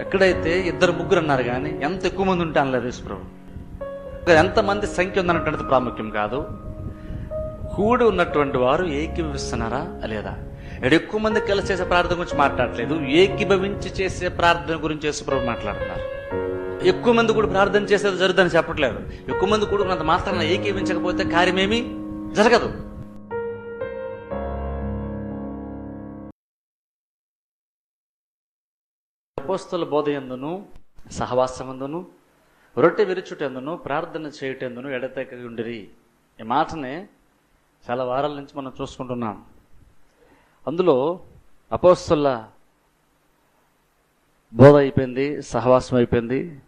ఎక్కడైతే ఇద్దరు ముగ్గురు అన్నారు కానీ ఎంత ఎక్కువ మంది ఉంటే అనలేదు యేసు ప్రభు. ఎంతమంది సంఖ్య ఉందన్నటువంటిది ప్రాముఖ్యం కాదు. కూడి ఉన్నటువంటి వారు ఏకీభవిస్తున్నారా లేదా? ఇక్కడ ఎక్కువ మంది కలిసి చేసే ప్రార్థన గురించి మాట్లాడలేదు ఏకీభవించి చేసే ప్రార్థన గురించి యేసు మాట్లాడుతున్నారు. ఎక్కువ మంది కూడా ప్రార్థన చేసేది జరుగుతుందని చెప్పట్లేదు. ఎక్కువ మంది కూడా ఉన్నంత మాత్రాన ఏకీవించకపోతే కార్యమేమి జరగదు. అపోస్తల బోధయందును సహవాసమందును రొట్టె విరుచుటెందును ప్రార్థన చేయుటెందును ఎడతెక్క ఉండిరి ఈ మాటనే చాలా వారాల నుంచి మనం చూసుకుంటున్నాం. అందులో అపోస్తుల బోధ అయిపోయింది సహవాసం అయిపోయింది.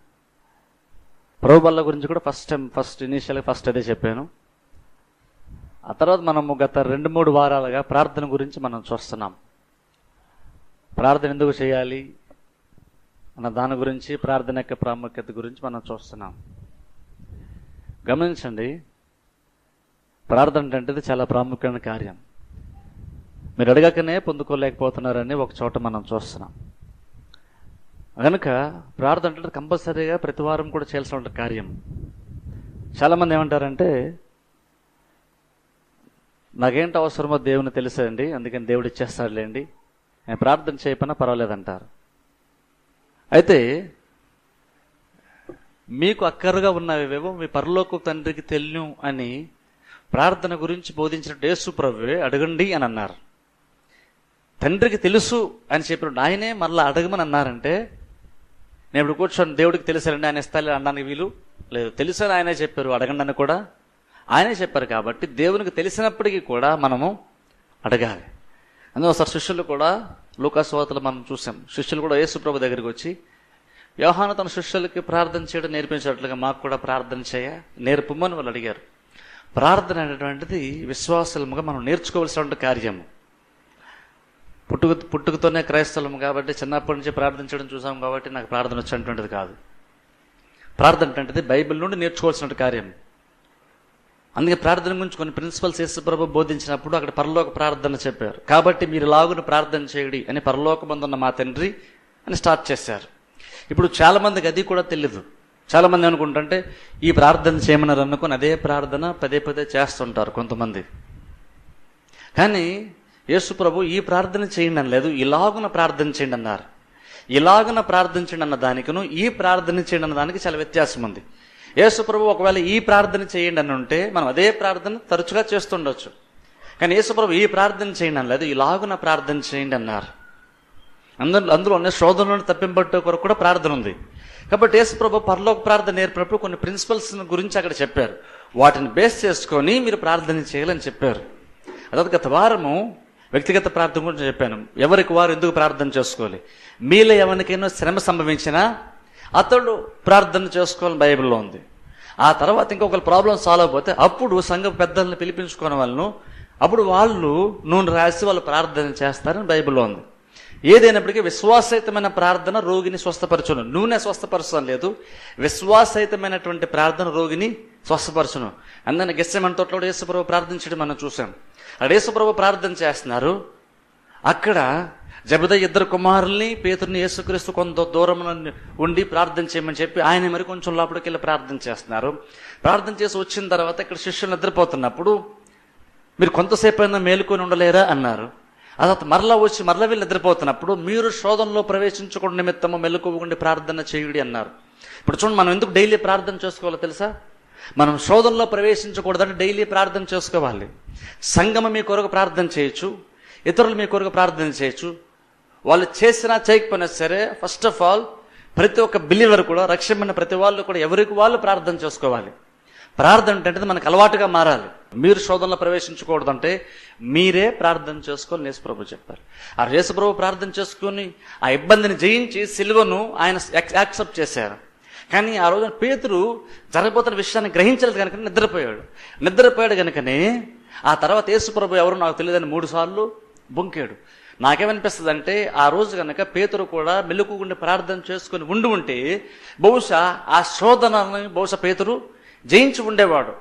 ప్రభుబల్ల గురించి కూడా ఫస్ట్ టైం ఫస్ట్ ఇనీషియల్గా ఫస్ట్ అదే చెప్పాను. ఆ తర్వాత మనము గత రెండు మూడు వారాలుగా ప్రార్థన గురించి మనం చూస్తున్నాం. ప్రార్థన ఎందుకు చేయాలి? అన్న దాని గురించి ప్రార్థన యొక్క ప్రాముఖ్యత గురించి మనం చూస్తున్నాం. గమనించండి ప్రార్థన అంటే చాలా ప్రాముఖ్యమైన కార్యం. మీరు అడగకనే పొందుకోలేకపోతున్నారని ఒక చోట మనం చూస్తున్నాం. కనుక ప్రార్థన అంటే కంపల్సరీగా ప్రతి వారం కూడా చేయాల్సిన కార్యం. చాలామంది ఏమంటారంటే నాకేంటి అవసరమో దేవుని తెలుసండి అందుకని దేవుడు ఇచ్చేస్తాడులేండి. నేను ప్రార్థన చేయకపోయినా పర్వాలేదంటారు. అయితే మీకు అక్కరుగా ఉన్నవేవో మీ పరలోక తండ్రికి తెలియను అని ప్రార్థన గురించి బోధించిన డేసు ప్రభువే అడగండి అని అన్నారు. తండ్రికి తెలుసు అని చెప్పిన ఆయనే మళ్ళీ అడగమని అన్నారంటే నేను ఇప్పుడు కూర్చొని దేవుడికి తెలుసారండి ఆయన ఇస్తాలే అనడానికి వీలు లేదు. తెలుసని ఆయనే చెప్పారు అడగండి అని కూడా. ఆయనే చెప్పారు కాబట్టి దేవునికి తెలిసినప్పటికీ కూడా మనము అడగాలి. అందులో ఒకసారి శిష్యులు కూడా లూకాసువార్తలు మనం చూసాం. శిష్యులు కూడా యేసుప్రభు దగ్గరికి వచ్చి యోహాను తన శిష్యులకి ప్రార్థన చేయడం నేర్పించినట్లుగా మాకు కూడా ప్రార్థన చేయ నేర్పమని వాళ్ళు అడిగారు. ప్రార్థన అనేటువంటిది విశ్వాసముగా మనం నేర్చుకోవాల్సినటువంటి కార్యము. పుట్టుక పుట్టుకతోనే క్రైస్తలము కాబట్టి చిన్నప్పటి నుంచి ప్రార్థించడం చూసాం కాబట్టి నాకు ప్రార్థన వచ్చినటువంటిది కాదు. ప్రార్థన అంటే బైబిల్ నుండి నేర్చుకోవాల్సిన కార్యం అందుకే ప్రార్థన గురించి కొన్ని ప్రిన్సిపల్స్ యేసుప్రభు బోధించినప్పుడు అక్కడ పరలోక ప్రార్థన చెప్పారు. కాబట్టి మీరు లాగున ప్రార్థన చేయడి అని పరలోకమందున్న మా తండ్రి అని స్టార్ట్ చేశారు. ఇప్పుడు చాలామందికి అది కూడా తెలియదు చాలామంది అనుకుంటుంటే ఈ ప్రార్థన చేయమన్నారు అనుకుని అదే ప్రార్థన పదే పదే చేస్తుంటారు కొంతమంది. కానీ యేసు ప్రభు ఈ ప్రార్థన చేయండి అని లేదు ఇలాగున ప్రార్థన చేయండి అన్నారు. ఇలాగున ప్రార్థించండి అన్న దానికిను ఈ ప్రార్థన చేయండి అన్న దానికి చాలా వ్యత్యాసం ఉంది యేసుప్రభు ఒకవేళ ఈ ప్రార్థన చేయండి అని ఉంటే మనం అదే ప్రార్థన తరచుగా చేస్తుండొచ్చు. కానీ యేసుప్రభు ఈ ప్రార్థన చేయండి అని లేదు ఇలాగున ప్రార్థన చేయండి అన్నారు. అందరూ అందులో ఉన్న శోధనలను తప్పింపట్టే కొరకు కూడా ప్రార్థన ఉంది. కాబట్టి యేసుప్రభు పర్లోక ప్రార్థన నేర్పినప్పుడు కొన్ని ప్రిన్సిపల్స్ గురించి అక్కడ చెప్పారు. వాటిని బేస్ చేసుకొని మీరు ప్రార్థన చేయాలని చెప్పారు. అதாவது గత వారము వ్యక్తిగత ప్రార్థన గురించి చెప్పాను. ఎవరికి వారు ఎందుకు ప్రార్థన చేసుకోవాలి? మీలో ఎవరికైనా శ్రమ సంభవించినా అతడు ప్రార్థన చేసుకోవాలని బైబిల్లో ఉంది. ఆ తర్వాత ఇంకొకరు ప్రాబ్లం సాల్వ్ అయిపోతే అప్పుడు సంఘ పెద్దలను పిలిపించుకునే వాళ్ళను అప్పుడు వాళ్ళు నూనె రాసి వాళ్ళు ప్రార్థన చేస్తారని బైబిల్లో ఉంది. ఏదైనప్పటికీ విశ్వాసయుతమైన ప్రార్థన రోగిని స్వస్థపరచును. నూనె స్వస్థపరచడం లేదు. విశ్వాసయుతమైనటువంటి ప్రార్థన రోగిని స్వస్థపరచును. అందరిని గెస్సమైన తోటలో యేసుప్రభు ప్రార్థించడం మనం చూసాం అక్కడ యేసుప్రభు ప్రార్థన చేస్తున్నారు. అక్కడ జబిద ఇద్దరు కుమారుల్ని పేతుర్ని యేసుక్రీస్తు కొంత దూరం ఉండి ప్రార్థన చేయమని చెప్పి ఆయన మరి కొంచెం లోపలికి వెళ్ళి ప్రార్థన చేస్తున్నారు. ప్రార్థన చేసి వచ్చిన తర్వాత ఇక్కడ శిష్యులు నిద్రపోతున్నప్పుడు మీరు కొంతసేపు అయినా మేలుకొని ఉండలేరా? అన్నారు. ఆ తర్వాత మరలా వచ్చి మరలా వీళ్ళు నిద్రపోతున్నప్పుడు మీరు శోధనలో ప్రవేశించకుండా నిమిత్తము మెలుకోకుండా ప్రార్థన చేయుడి అన్నారు. ఇప్పుడు చూడండి మనం ఎందుకు డైలీ ప్రార్థన చేసుకోవాలో తెలుసా? మనం శోధనలో ప్రవేశించకూడదంటే డైలీ ప్రార్థన చేసుకోవాలి. సంగమ మీ కొరకు ప్రార్థన చేయొచ్చు ఇతరులు మీ కొరకు ప్రార్థన చేయొచ్చు వాళ్ళు చేసినా చేయకపోయినా సరే ఫస్ట్ ఆఫ్ ఆల్ ప్రతి ఒక్క బిలీవర్ కూడా రక్షమైన ప్రతి వాళ్ళు కూడా ఎవరికి వాళ్ళు ప్రార్థన చేసుకోవాలి. ప్రార్థన అంటే మనకు అలవాటుగా మారాలి. మీరు శోధనలో ప్రవేశించకూడదంటే మీరే ప్రార్థన చేసుకొని యేసుప్రభు చెప్పారు. ఆ యేసుప్రభు ప్రార్థన చేసుకొని ఆ ఇబ్బందిని జయించి సిలువను ఆయన యాక్సెప్ట్ చేశారు. కానీ ఆ రోజున పేతురు జరగబోతున్న విషయాన్ని గ్రహించలేదు కనుక నిద్రపోయాడు. నిద్రపోయాడు కనుకనే ఆ తర్వాత యేసుప్రభు ఎవరు నాకు తెలియదని మూడు సార్లు బొంకాడు. నాకేమనిపిస్తుంది అంటే ఆ రోజు కనుక పేతురు కూడా మెలుకుండి ప్రార్థన చేసుకుని ఉండి ఉంటే బహుశా ఆ శోధనని బహుశా పేతురు జయించి ఉండేవాడు.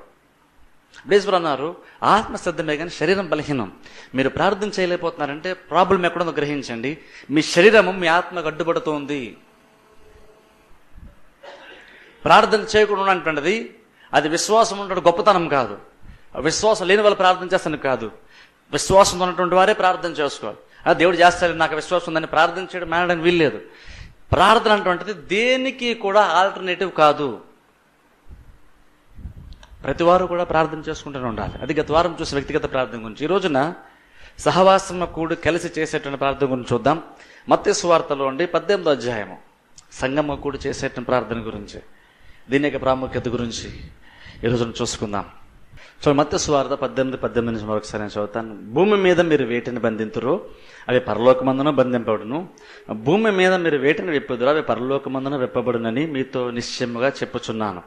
బేస్వర్ అన్నారు ఆత్మ సిద్ధమే కానీ శరీరం బలహీనం. మీరు ప్రార్థన చేయలేకపోతున్నారంటే ప్రాబ్లం ఎక్కడుందో గ్రహించండి. మీ శరీరము మీ ఆత్మకు అడ్డుపడుతోంది. ప్రార్థన చేయకుండా ఉన్నటువంటిది అది విశ్వాసం ఉన్నటువంటి గొప్పతనం కాదు. విశ్వాసం లేని వాళ్ళు ప్రార్థన చేస్తాను కాదు. విశ్వాసం ఉన్నటువంటి వారే ప్రార్థన చేసుకోవాలి. దేవుడు చేస్తాడు నాకు విశ్వాసం ఉందని ప్రార్థన చేయడం మానడానికి వీల్లేదు. ప్రార్థన అటువంటిది దేనికి కూడా ఆల్టర్నేటివ్ కాదు. ప్రతి వారు కూడా ప్రార్థన చేసుకుంటూనే ఉండాలి. అది గత వారం చూసిన వ్యక్తిగత ప్రార్థన గురించి. ఈ రోజున సహవాసం కూడి కలిసి చేసేటువంటి ప్రార్థన గురించి చూద్దాం. మత్స్య సువార్తలో ఉండి పద్దెనిమిదో అధ్యాయము. సంగమ కూడి చేసేటువంటి ప్రార్థన గురించి దీని యొక్క ప్రాముఖ్యత గురించి ఈ రోజున చూసుకుందాం. సో మత్స్య స్వార్థ పద్దెనిమిది పద్దెనిమిది నుంచి మరొకసారి నేను చదువుతాను. భూమి మీద మీరు వేటిని బంధింతురు అవి పరలోకమందున బంధింపబడును. భూమి మీద మీరు వేటిని విప్పుదురు అవి పరలోకమందున విప్పబడునని మీతో నిశ్చయముగా చెప్పుచున్నాను.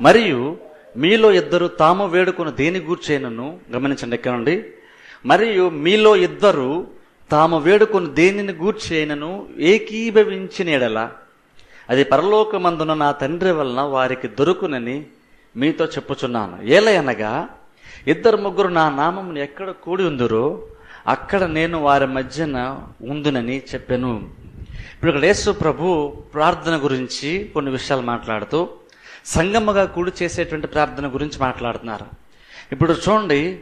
మరియు మీలో ఇద్దరు తాము వేడుకున్న దేని గూర్చేనను గమనించండి ఎక్కడండి మరియు మీలో ఇద్దరు తాము వేడుకున్న దేనిని గూర్చేనను ఏకీభవించిన ఎడల అది పరలోకమందున నా తండ్రి వలన వారికి దొరుకునని మీతో చెప్పుచున్నాను. ఏలయనగా ఇద్దరు ముగ్గురు నా నామమును ఎక్కడ కూడి ఉందరో అక్కడ నేను వారి మధ్యన ఉందునని చెప్పాను. ఇప్పుడు ఇక్కడ యేసు ప్రభు ప్రార్థన గురించి కొన్ని విషయాలు మాట్లాడుతూ సంగమ్మగా కూడి చేసేటువంటి ప్రార్థన గురించి మాట్లాడుతున్నారు. ఇప్పుడు చూడండి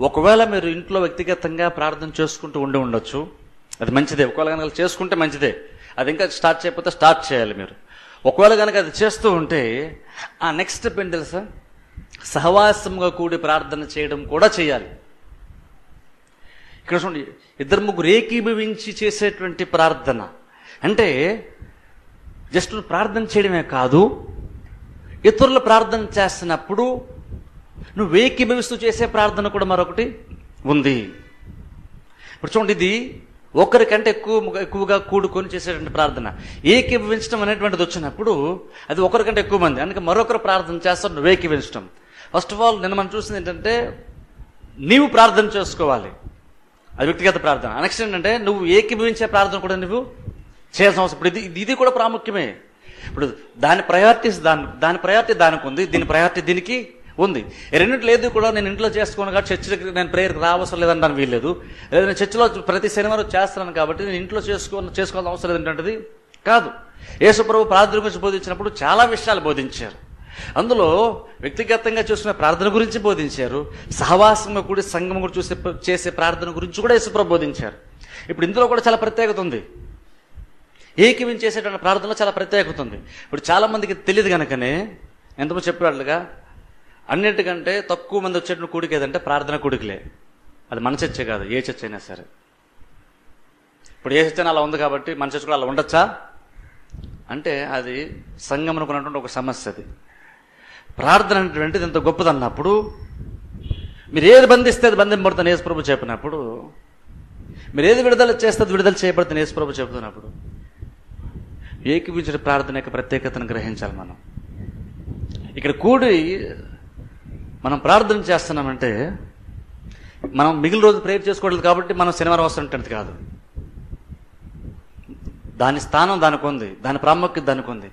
ఒకవేళ మీరు ఇంట్లో వ్యక్తిగతంగా ప్రార్థన చేసుకుంటూ ఉండి ఉండొచ్చు అది మంచిదే. ఒకవేళ కనుక చేసుకుంటే మంచిదే. అది ఇంకా స్టార్ట్ చేయకపోతే స్టార్ట్ చేయాలి మీరు. ఒకవేళ కనుక అది చేస్తూ ఉంటే ఆ నెక్స్ట్ స్టెప్ ఏంటి తెలుసా? సహవాసంగా కూడి ప్రార్థన చేయడం కూడా చేయాలి. ఇక్కడ చూడండి ఇద్దరు ముగ్గురు ఏకీభవించి చేసేటువంటి ప్రార్థన. అంటే జస్ట్ ప్రార్థన చేయడమే కాదు ఇతరులు ప్రార్థన చేస్తున్నప్పుడు నువ్వు ఏకీభవిస్తూ చేసే ప్రార్థన కూడా మరొకటి ఉంది. ఇప్పుడు చూడండి ఇది ఒకరికంటే ఎక్కువ ఎక్కువగా కూడుకొని చేసేటువంటి ప్రార్థన. ఏకీభవించడం అనేటువంటిది వచ్చినప్పుడు అది ఒకరికంటే ఎక్కువ మంది. అందుకే మరొకరు ప్రార్థన చేస్తారు నువ్వు ఏకీభవించడం. ఫస్ట్ ఆఫ్ ఆల్ నేను మనం చూసింది ఏంటంటే నీవు ప్రార్థన చేసుకోవాలి. అది వ్యక్తిగత ప్రార్థన. నెక్స్ట్ ఏంటంటే నువ్వు ఏకీభవించే ప్రార్థన కూడా నువ్వు చేయాల్సిన అవసరం. ఇప్పుడు ఇది ఇది కూడా ప్రాముఖ్యమే. ఇప్పుడు దాని ప్రయారిటీస్ దాని దాని ప్రయారిటీ దానికి ఉంది. దీని ప్రయారిటీ దీనికి ఉంది. రెండింటి లేదు కూడా నేను ఇంట్లో చేసుకోను కాబట్టి చర్చ్ దగ్గర నేను ప్రేయర్కి రావసరం లేదని వీల్లేదు. లేదా నేను చర్చిలో ప్రతి శనివారం చేస్తున్నాను కాబట్టి నేను ఇంట్లో చేసుకో చేసుకోవాల్సిన అవసరం లేదంటే కాదు. యేసుప్రభు ప్రార్థన గురించి బోధించినప్పుడు చాలా విషయాలు బోధించారు. అందులో వ్యక్తిగతంగా చూసిన ప్రార్థన గురించి బోధించారు. సహవాసంగా కూడి సంఘం కూడా చూసే చేసే ప్రార్థన గురించి కూడా యేసుప్రభు బోధించారు. ఇప్పుడు ఇందులో కూడా చాలా ప్రత్యేకత ఉంది. ఏకీవించేసేటువంటి ప్రార్థనలో చాలా ప్రత్యేకత ఉంది. ఇప్పుడు చాలామందికి తెలియదు కనుకనే ఎంతమంది చెప్పేవాళ్ళుగా అన్నిటికంటే తక్కువ మంది వచ్చేటువంటి కూడిక ఏదంటే ప్రార్థన కూడికలే. అది మన చర్చ కాదు ఏ చర్చ అయినా సరే. ఇప్పుడు ఏ చర్చ అలా ఉంది కాబట్టి మన చర్చ కూడా అలా ఉండొచ్చా? అంటే అది సంఘం అనుకున్నటువంటి ఒక సమస్య అది. ప్రార్థన అనేటువంటిది ఎంత గొప్పదన్నప్పుడు మీరు ఏది బంధిస్తే అది బంధింపడుతుంది యేసుప్రభు చెప్పినప్పుడు మీరు ఏది విడుదల చేస్తే అది విడుదల చేయబడుతుంది యేసుప్రభు చెబుతున్నప్పుడు ఏకీవించిన ప్రార్థన యొక్క ప్రత్యేకతను గ్రహించాలి మనం. ఇక్కడ కూడి మనం ప్రార్థన చేస్తున్నామంటే మనం మిగిలిన రోజు ప్రేయర్ చేసుకోవట్లేదు కాబట్టి మనం శనివారం వస్తుంటుంది కాదు. దాని స్థానం దానికి ఉంది దాని ప్రాముఖ్యత దానికి ఉంది.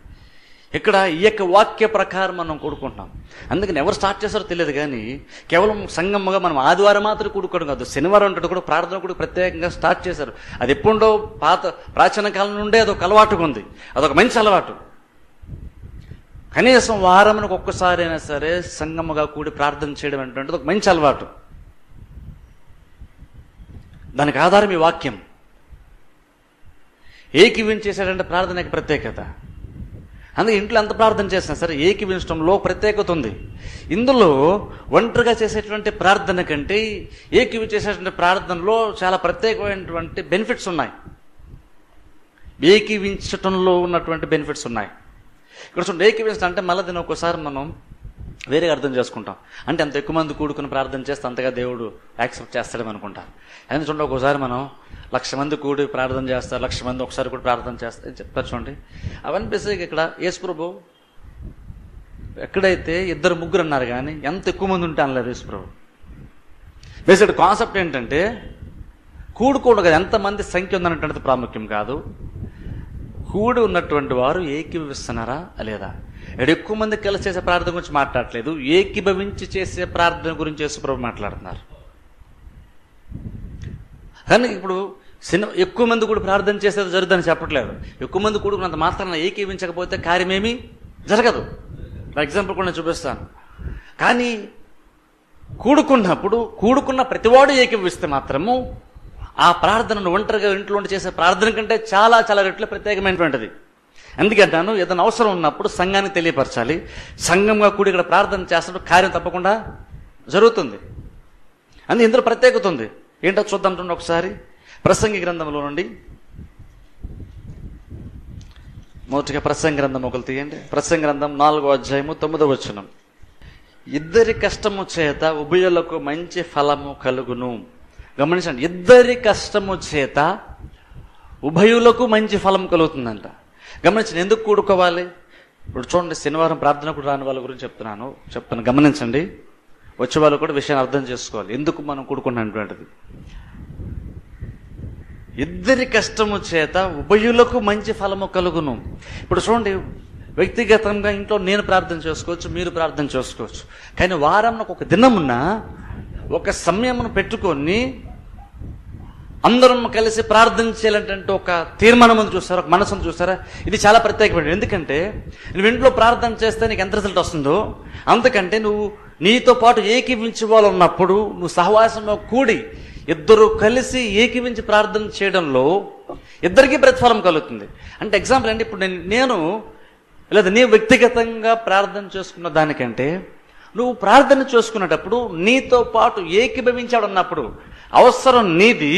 ఇక్కడ ఈ యొక్క వాక్య ప్రకారం మనం కూడుకుంటున్నాం. అందుకని ఎవరు స్టార్ట్ చేస్తారో తెలియదు కానీ కేవలం సంగమ్మగా మనం ఆదివారం మాత్రం కూడుకోవడం కాదు శనివారం అంటే కూడా ప్రార్థన కూడా ప్రత్యేకంగా స్టార్ట్ చేశారు. అది ఎప్పుడో పాత ప్రాచీన కాలం నుండే అదొక అలవాటుగా ఉంది. అదొక మంచి అలవాటు. కనీసం వారమునకు ఒక్కసారి అయినా సరే సంగముగా కూడి ప్రార్థన చేయడం అనేటువంటిది ఒక మంచి అలవాటు. దానికి ఆధారం ఈ వాక్యం. ఏకీవించేసాడంటే ప్రార్థనకి ప్రత్యేకత. అందుకే ఇంట్లో ఎంత ప్రార్థన చేసినా సరే ఏకీవించడంలో ప్రత్యేకత ఉంది. ఇందులో ఒంటరిగా చేసేటువంటి ప్రార్థన కంటే ఏకీవి చేసేటువంటి ప్రార్థనలో చాలా ప్రత్యేకమైనటువంటి బెనిఫిట్స్ ఉన్నాయి. ఏకీవించటంలో ఉన్నటువంటి బెనిఫిట్స్ ఉన్నాయి. ఇక్కడ చూడండి ఏకీభవించడం అంటే మళ్ళీ దీన్ని ఒక్కోసారి మనం వేరేగా అర్థం చేసుకుంటాం. అంటే అంత ఎక్కువ మంది కూడుకుని ప్రార్థన చేస్తే అంతగా దేవుడు యాక్సెప్ట్ చేస్తాడని అనుకుంటా ఎందుకంటే చూడండి ఒకసారి మనం లక్ష మంది కూడి ప్రార్థన చేస్తారు లక్ష మంది ఒకసారి కూడా ప్రార్థన చేస్తారు చెప్తారు చూడండి. అవన్నీ బేసిక్ ఇక్కడ యేసుప్రభు ఎక్కడైతే ఇద్దరు ముగ్గురు అన్నారు కానీ ఎంత ఎక్కువ మంది ఉంటే అనలేదు యేసుప్రభు. బేసిక్ కాన్సెప్ట్ ఏంటంటే కూడుకోడు కదా ఎంతమంది సంఖ్య ఉందనేటువంటిది ప్రాముఖ్యం కాదు. కూడి ఉన్నటువంటి వారు ఏకీభవిస్తున్నారా లేదా? ఇక్కడ ఎక్కువ మంది కలిసి చేసే ప్రార్థన గురించి మాట్లాడట్లేదు. ఏకీభవించి చేసే ప్రార్థన గురించి యేసుప్రభు మాట్లాడుతున్నారు. కానీ ఇప్పుడు సినిమా ఎక్కువ మంది కూడా ప్రార్థన చేసేది జరుగుతుందని చెప్పట్లేదు. ఎక్కువ మంది కూడుకున్నంత మాత్రాన ఏకీవించకపోతే కార్యమేమీ జరగదు. ఎగ్జాంపుల్ కూడా చూపిస్తాను. కానీ కూడుకున్నప్పుడు కూడుకున్న ప్రతివాడు ఏకీభవిస్తే మాత్రము ఆ ప్రార్థనను ఒంటరిగా ఇంట్లో ఉండి చేసే ప్రార్థన కంటే చాలా చాలా రెట్లు ప్రత్యేకమైనటువంటిది. ఎందుకంటాను ఏదైనా అవసరం ఉన్నప్పుడు సంఘానికి తెలియపరచాలి. సంఘంగా కూడి ఇక్కడ ప్రార్థన చేస్తున్నప్పుడు కార్యం తప్పకుండా జరుగుతుంది. అందుకే ఇందులో ప్రత్యేకత ఉంది. ఏంటో చూద్దాం చూడండి ఒకసారి. ప్రసంగి గ్రంథంలో నుండి. మొదటిగా ప్రసంగ గ్రంథం ఒకరు తీయండి. ప్రసంగ గ్రంథం నాలుగో అధ్యాయము తొమ్మిదో వచనం. ఇద్దరి కష్టము చేత ఉభయులకు మంచి ఫలము కలుగును. గమనించండి ఇద్దరి కష్టము చేత ఉభయులకు మంచి ఫలం కలుగుతుందంట. గమనించండి ఎందుకు కూడుకోవాలి? ఇప్పుడు చూడండి శనివారం ప్రార్థనకు రాని వాళ్ళ గురించి చెప్తున్నాను. చెప్తాను గమనించండి. వచ్చే వాళ్ళు కూడా విషయాన్ని అర్థం చేసుకోవాలి. ఎందుకు మనం కూడుకున్నటువంటిది ఇద్దరి కష్టము చేత ఉభయులకు మంచి ఫలము కలుగును. ఇప్పుడు చూడండి వ్యక్తిగతంగా ఇంట్లో నేను ప్రార్థన చేసుకోవచ్చు మీరు ప్రార్థన చేసుకోవచ్చు. కానీ వారంలో ఒక దినమున ఒక సమయమును పెట్టుకొని అందరం కలిసి ప్రార్థన చేయాలంటే ఒక తీర్మానం ఉంది చూస్తారా? ఒక మనసును చూస్తారా? ఇది చాలా ప్రత్యేకమైనది. ఎందుకంటే నువ్వు ఇంట్లో ప్రార్థన చేస్తే నీకు ఎంత రిజల్ట్ వస్తుందో అందుకంటే నువ్వు నీతో పాటు ఏకీవించే వాళ్ళు ఉన్నప్పుడు నువ్వు సహవాసంలో కూడి ఇద్దరు కలిసి ఏకీవించి ప్రార్థన చేయడంలో ఇద్దరికీ ప్రతిఫలం కలుగుతుంది. అంటే ఎగ్జాంపుల్ అంటే ఇప్పుడు నేను నేను లేదా నీ వ్యక్తిగతంగా ప్రార్థన చేసుకున్న దానికంటే నువ్వు ప్రార్థన చేసుకునేటప్పుడు నీతో పాటు ఏకీభవించాడు అన్నప్పుడు అవసరం నీది.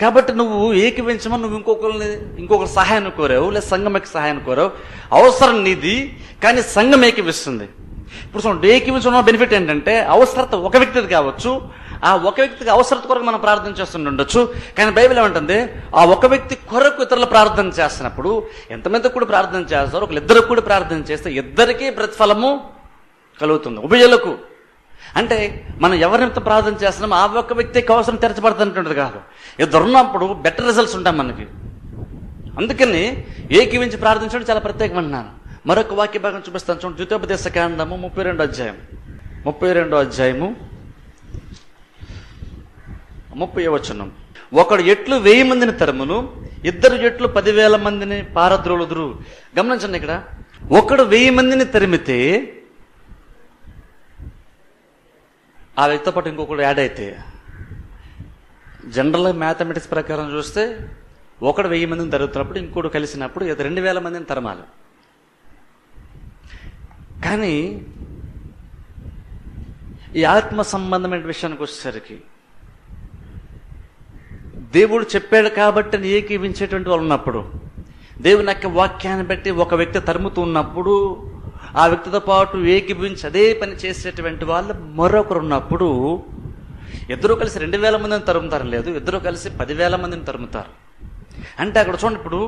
కాబట్టి నువ్వు ఏకీవించమని నువ్వు ఇంకొకరిని ఇంకొకరి సహాయాన్ని కోరావు లేదా సంఘంకి సహాయాన్ని కోరావు. అవసరం నీది కానీ సంఘం ఏకీవిస్తుంది ఇప్పుడు చూడండి ఏకీవించడం బెనిఫిట్ ఏంటంటే అవసరత ఒక వ్యక్తిది కావచ్చు ఆ ఒక వ్యక్తికి అవసరత కొరకు మనం ప్రార్థన చేస్తుండొచ్చు కానీ బైబిల్ ఏమంటుంది ఆ ఒక వ్యక్తి కొరకు ఇతరులు ప్రార్థన చేస్తున్నప్పుడు ఎంతమంది కూడా ప్రార్థన చేస్తారు ఒకళ్ళిద్దరు కూడా ప్రార్థన చేస్తే ఇద్దరికీ ప్రతిఫలము కలుగుతుంది. ఉభయలకు అంటే మనం ఎవరిని ప్రార్థన చేస్తున్నామో ఆ ఒక్క వ్యక్తికి అవసరం తెరచబడుతున్నటువంటిది కాదు. ఇద్దరున్నప్పుడు బెటర్ రిజల్ట్స్ ఉంటాం మనకి. అందుకని ఏకీవించి ప్రార్థించడం చాలా ప్రత్యేకమంటున్నాను మరొక వాక్య భాగం చూపిస్తాను. చూడండి ద్వితోపదేశ కాండము ముప్పై రెండో అధ్యాయం ముప్పై రెండో అధ్యాయము. ముప్పై వచనం. ఒకడు ఎట్లు వెయ్యి మందిని తరమును ఇద్దరు ఎట్లు పదివేల మందిని పారద్రోలుదురు. గమనించండి ఇక్కడ. ఒకడు వెయ్యి మందిని తరిమితే ఆ వ్యక్తితో పాటు ఇంకొకడు యాడ్ అయితే. జనరల్ మ్యాథమెటిక్స్ ప్రకారం చూస్తే ఒకడు వెయ్యి మందిని తరుగుతున్నప్పుడు ఇంకోటి కలిసినప్పుడు ఇది రెండు వేల మందిని తరమాలి. కానీ ఈ ఆత్మ సంబంధమైన విషయానికి వచ్చేసరికి దేవుడు చెప్పాడు కాబట్టి అని ఏకీవించేటువంటి వాళ్ళు ఉన్నప్పుడు దేవుని యొక్క వాక్యాన్ని బట్టి ఒక వ్యక్తి తరుముతూ ఉన్నప్పుడు ఆ వ్యక్తితో పాటు ఏకీభవించి అదే పని చేసేటువంటి వాళ్ళు మరొకరు ఉన్నప్పుడు ఇద్దరు కలిసి రెండు వేల మందిని తరుముతారు లేదు ఇద్దరు కలిసి పదివేల మందిని తరుముతారు. అంటే అక్కడ చూడండి ఇప్పుడు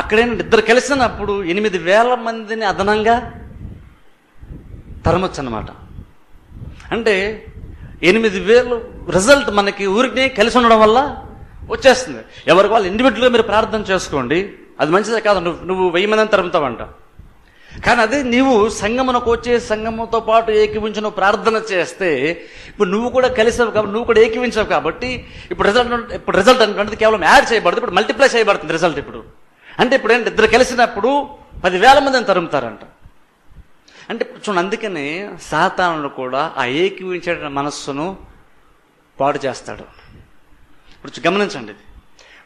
అక్కడేంటి ఇద్దరు కలిసినప్పుడు ఎనిమిది వేల మందిని అదనంగా తరమచ్చు అనమాట అంటే ఎనిమిది వేలు రిజల్ట్ మనకి ఊరికి కలిసి ఉండడం వల్ల వచ్చేస్తుంది. ఎవరికి వాళ్ళు ఇండివిజువల్గా మీరు ప్రార్థన చేసుకోండి అది మంచిదే కాదు నువ్వు నువ్వు వెయ్యి మందిని తరుముతావంట. కానీ అదే నీవు సంగమునకు వచ్చే సంగముతో పాటు ఏకీవించి ప్రార్థన చేస్తే ఇప్పుడు నువ్వు కూడా కలిసావు కాబట్టి నువ్వు కూడా ఏకీవించావు కాబట్టి ఇప్పుడు రిజల్ట్ ఇప్పుడు రిజల్ట్ అంటే కేవలం యాడ్ చేయబడుతుంది ఇప్పుడు మల్టిప్లై చేయబడుతుంది రిజల్ట్ ఇప్పుడు. అంటే ఇప్పుడు ఏంటి ఇద్దరు కలిసినప్పుడు పదివేల మందిని తరుముతారంట. అంటే ఇప్పుడు చూడండి అందుకని సాతానుడు కూడా ఆ ఏకీవించే మనస్సును పాడు చేస్తాడు. ఇప్పుడు గమనించండి ఇది.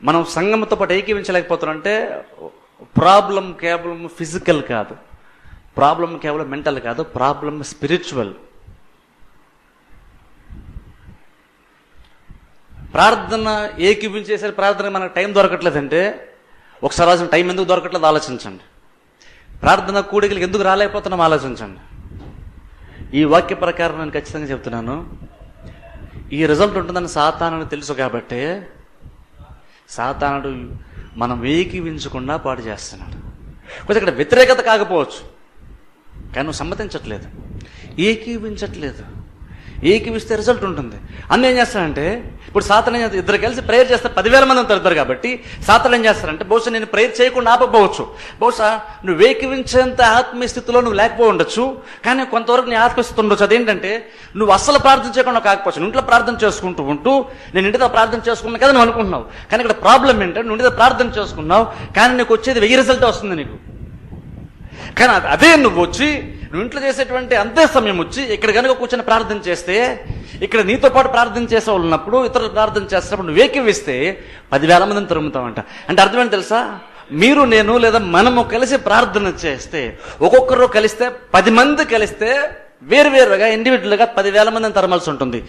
మనం సంగమతో పాటు ఏకీవించలేకపోతున్నాం ప్రాబ్లం కేవలం ఫిజికల్ కాదు. ప్రాబ్లం కేవలం మెంటల్ కాదు ప్రాబ్లం స్పిరిచువల్. ప్రార్థన ఏకీవించేసరి ప్రార్థన మనకు టైం దొరకట్లేదంటే ఒకసారి రాసిన టైం ఎందుకు దొరకట్లేదు ఆలోచించండి. ప్రార్థన కూడికలకు ఎందుకు రాలేకపోతున్నాం ఆలోచించండి. ఈ వాక్య ప్రకారం నేను ఖచ్చితంగా చెప్తున్నాను ఈ రిజల్ట్ ఉంటుందని సాతానుడు తెలుసు కాబట్టి సాతానుడు మనం ఏకీవించకుండా పాటు చేస్తున్నాడు. కొంచెం ఇక్కడ వ్యతిరేకత కాకపోవచ్చు. కానీ నువ్వు సమ్మతించట్లేదు. ఏకీవించట్లేదు. ఏకీవిస్తే రిజల్ట్ ఉంటుంది. అన్న ఏం చేస్తాడంటే ఇప్పుడు సాతన ఏం ఇద్దరు కలిసి ప్రేయర్ చేస్తే పదివేల మంది ఉంటారు కాబట్టి సాతన ఏం చేస్తారంటే బహుశా నేను ప్రేయర్ చేయకుండా ఆపకపోవచ్చు. బహుశా నువ్వు ఏకీవించేంత ఆత్మీయస్థితిలో నువ్వు లేకపో ఉండొచ్చు కానీ కొంతవరకు నీ ఆత్మస్థితి ఉండొచ్చు. అదేంటంటే నువ్వు అస్సలు ప్రార్థన చేయకుండా కాకపోవచ్చు ఇంట్లో ప్రార్థన చేసుకుంటూ ఉంటూ నేను ఇంటితో ప్రార్థన చేసుకున్నా కదా నువ్వు అనుకుంటున్నావు. కానీ ఇక్కడ ప్రాబ్లం ఏంటంటే నువ్వు ఇంటితో ప్రార్థన చేసుకున్నావు కానీ నీకు వచ్చేది వెయ్యి రిజల్ట్ వస్తుంది నీకు. కానీ అదే నువ్వు వచ్చి నువ్వు ఇంట్లో చేసేటువంటి అంతే సమయం వచ్చి ఇక్కడ కనుక కూర్చొని ప్రార్థన చేస్తే ఇక్కడ నీతో పాటు ప్రార్థన చేసే వాళ్ళు ఉన్నప్పుడు ఇతరులు ప్రార్థన చేస్తున్నప్పుడు నువ్వు ఏకివిస్తే పదివేల మందిని తరుముతావంట. అంటే అర్థమేంటి తెలుసా? మీరు నేను లేదా మనము కలిసి ప్రార్థన చేస్తే ఒక్కొక్కరు కలిస్తే పది మంది కలిస్తే వేరువేరుగా ఇండివిజువల్గా పదివేల మందిని తరమాల్సి ఉంటుంది.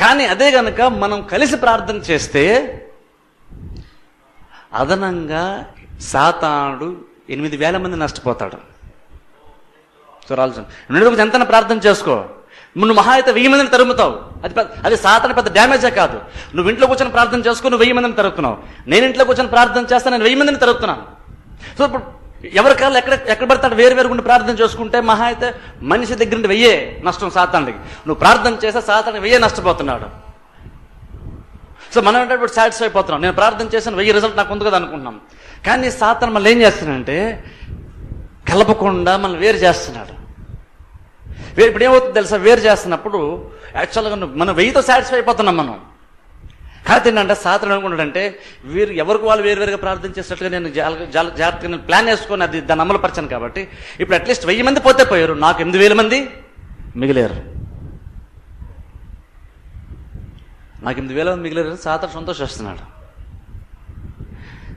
కానీ అదే గనక మనం కలిసి ప్రార్థన చేస్తే అదనంగా సాతానుడు ఎనిమిది వేల మంది నష్టపోతాడు. చూడాల్సి నుండి గురించి ఎంత ప్రార్థన చేసుకో. నువ్వు మహా అయితే వెయ్యి మందిని తరుముతావు. అది అది సాతాన పెద్ద డ్యామేజే కాదు. నువ్వు ఇంట్లో కూర్చొని ప్రార్థన చేసుకో నువ్వు వెయ్యి మందిని తరుగుతున్నావు నేను ఇంట్లో కూర్చొని ప్రార్థన చేస్తాను నేను వెయ్యి మందిని తరుగుతున్నాను సో ఇప్పుడు ఎవరి కాళ్ళు ఎక్కడ ఎక్కడ పడతాడు వేరు వేరు గుండి ప్రార్థన చేసుకుంటే మహా అయితే మనిషి దగ్గర నుండి వెయ్యే నష్టం సాతానికి నువ్వు ప్రార్థన చేస్తే సాతానికి వెయ్యే నష్టపోతున్నాడు. సో మనం అంటే ఇప్పుడు సాటిస్ఫై అయిపోతున్నాం. నేను ప్రార్థన చేసిన వెయ్యి రిజల్ట్ నాకు ఉంది కదా అనుకుంటున్నాం. కానీ సాతాను మళ్ళీ ఏం చేస్తున్నాడంటే కలపకుండా మనం వేరు చేస్తున్నాడు. వేరు ఇప్పుడు ఏమవుతుంది తెలుసా? వేరు చేస్తున్నప్పుడు యాక్చువల్గా మనం వెయ్యితో సాటిస్ఫై అయిపోతున్నాం మనం. కాదు ఏంటంటే సాతాను అనుకుంటాడంటే వీరు ఎవరికి వాళ్ళు వేరువేరుగా ప్రార్థన చేసినట్లుగా నేను జాల- జాగ్రత్తగా నేను ప్లాన్ వేసుకొని అది దాన్ని అమలు పరిచాను కాబట్టి ఇప్పుడు అట్లీస్ట్ వెయ్యి మంది పోతే పోయారు. నాకు ఎనిమిది వేల మంది మిగిలేరు. నాకు ఎనిమిది వేల మంది మిగిలేరు. సాతాను సంతోషిస్తున్నాడు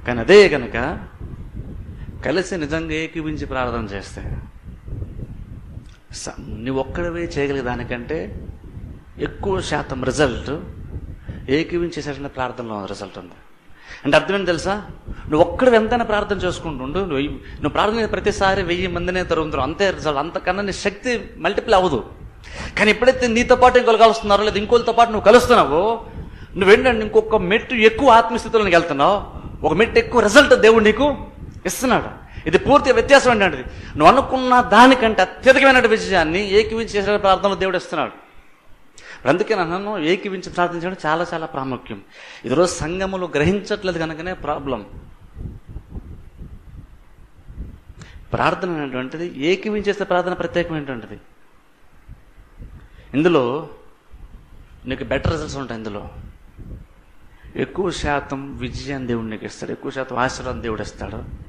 కానీ అదే కనుక కలిసి నిజంగా ఏకీవించి ప్రార్థన చేస్తే నువ్వు ఒక్కడవే చేయగలిగే దానికంటే ఎక్కువ శాతం రిజల్ట్ ఏకీవించి ప్రార్థనలో రిజల్ట్ ఉంది. అంటే అర్థమేంటి తెలుసా? నువ్వు ఒక్కడ ఎంతైనా ప్రార్థన చేసుకుంటుండు నువ్వు నువ్వు ప్రార్థన ప్రతిసారి వెయ్యి మందినే తరుగుతారు అంతే రిజల్ట్. అంతకన్నా నీ శక్తి మల్టిపుల్ అవ్వదు. కానీ ఎప్పుడైతే నీతో పాటు ఇంకోళ్ళు కలుస్తున్నారో లేదా ఇంకోళ్ళతో పాటు నువ్వు కలుస్తున్నావో నువ్వేంటంటే ఇంకొక మెట్టు ఎక్కువ ఆత్మస్థితిలోకి వెళ్తున్నావు. ఒక మెట్టు ఎక్కువ రిజల్ట్ దేవుడు నీకు ఇస్తున్నాడు. ఇది పూర్తి వ్యత్యాసం ఏంటంటే నువ్వు అనుకున్న దానికంటే అత్యధికమైన విజయాన్ని ఏకీవించి చేసిన దేవుడు ఇస్తున్నాడు. అందుకే నన్ను ఏకీవించి ప్రార్థించడం చాలా చాలా ప్రాముఖ్యం. ఇది రోజు సంఘములు గ్రహించట్లేదు కనుకనే ప్రాబ్లం. ప్రార్థన అనేటువంటిది ఏకీవించేస్తే ప్రార్థన ప్రత్యేకమైనటువంటిది ఇందులో నీకు బెటర్ రిజల్ట్స్ ఉంటాయి ఇందులో. ఎక్కువ శాతం విజయం దేవుడు నీకు ఇస్తాడు. ఎక్కువ శాతం ఆశీర్వాదం దేవుడు ఇస్తాడు.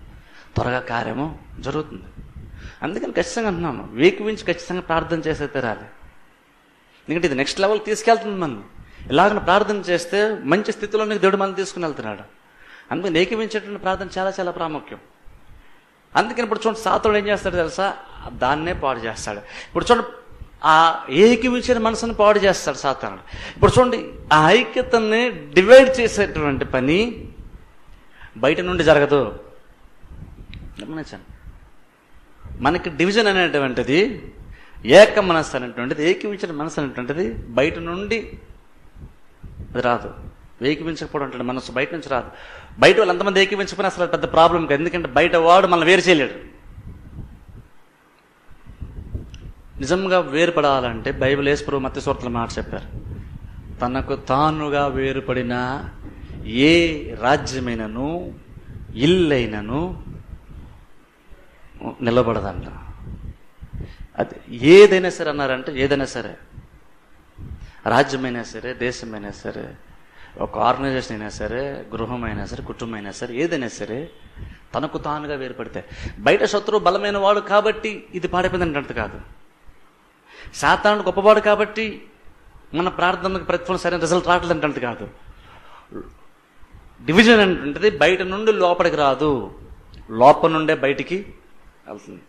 త్వరగా కార్యము జరుగుతుంది. అందుకని ఖచ్చితంగా అంటున్నాను వేకివించి ఖచ్చితంగా ప్రార్థన చేసే తీరాలి. ఎందుకంటే ఇది నెక్స్ట్ లెవెల్ తీసుకెళ్తుంది మనం ఇలాగ ప్రార్థన చేస్తే మంచి స్థితిలో నీకు దేవుడు మనం తీసుకుని వెళ్తున్నాడు. అందుకని ఏకీవించేటువంటి ప్రార్థన చాలా చాలా ప్రాముఖ్యం. అందుకని ఇప్పుడు చూడండి సాతుడు ఏం చేస్తాడు తెలుసా? దాన్నే పాడు చేస్తాడు. ఇప్పుడు చూడండి ఆ ఏకీవించిన మనసుని పాడు చేస్తాడు సాతానుడు. ఇప్పుడు చూడండి ఆ ఐక్యతని డివైడ్ చేసేటువంటి పని బయట నుండి జరగదు. గమనించండి. మనకి డివిజన్ అనేటువంటిది ఏక మనస్సు అనేటువంటిది ఏకీవించిన మనసు అనేటువంటిది బయట నుండి అది రాదు. ఏకీవించకపోవడం అంటే మనసు బయట నుంచి రాదు. బయట వాళ్ళు ఎంతమంది ఏకీవించకపోయినా అసలు పెద్ద ప్రాబ్లం కాదు. ఎందుకంటే బయట వాడు మనం వేరు చేయలేడు. నిజంగా వేరుపడాలంటే బైబిల్ ఏసుప్రభు మత్స్య సూర్తల మాట చెప్పారు. తనకు తానుగా వేరుపడిన ఏ రాజ్యమైనను ఇల్లైనను నిలబడదంట. అది ఏదైనా సరే అన్నారంటే ఏదైనా సరే. రాజ్యమైనా సరే దేశమైనా సరే ఒక ఆర్గనైజేషన్ అయినా సరే గృహం అయినా సరే కుటుంబం అయినా సరే ఏదైనా సరే తనకు తానుగా వేరుపడితే బయట శత్రువు బలమైన వాడు కాబట్టి ఇది పాడైపోయింది కాదు. సాతానుడు గొప్పవాడు కాబట్టి మన ప్రార్థనకు ప్రతిఫలం సరైన రిజల్ట్ రావట్లేదు కాదు. డివిజన్ అంటే బయట నుండి లోపలికి రాదు. లోపల నుండే బయటికి వెళ్తుంది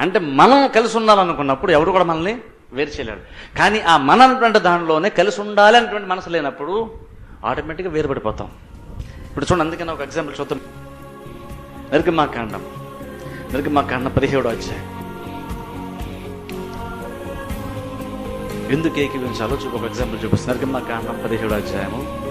అంటే మనం కలిసి ఉండాలనుకున్నప్పుడు ఎవరు కూడా మనల్ని వేరు చేయలేడు. కానీ ఆ మన అనేటువంటి దానిలోనే కలిసి ఉండాలి అనేటువంటి మనసు లేనప్పుడు ఆటోమేటిక్గా వేరుపడిపోతాం. ఇప్పుడు చూడండి అందుకని ఒక ఎగ్జాంపుల్ చూద్దాం. నిర్గమాకాండం నిర్గమాకాండం పదిహేడు అధ్యాయం. ఎందుకు ఏకీవించాలో చూపు ఒక ఎగ్జాంపుల్ చూపిస్తున్నారు నిర్గమాకాండం పదిహేడు అధ్యాయము.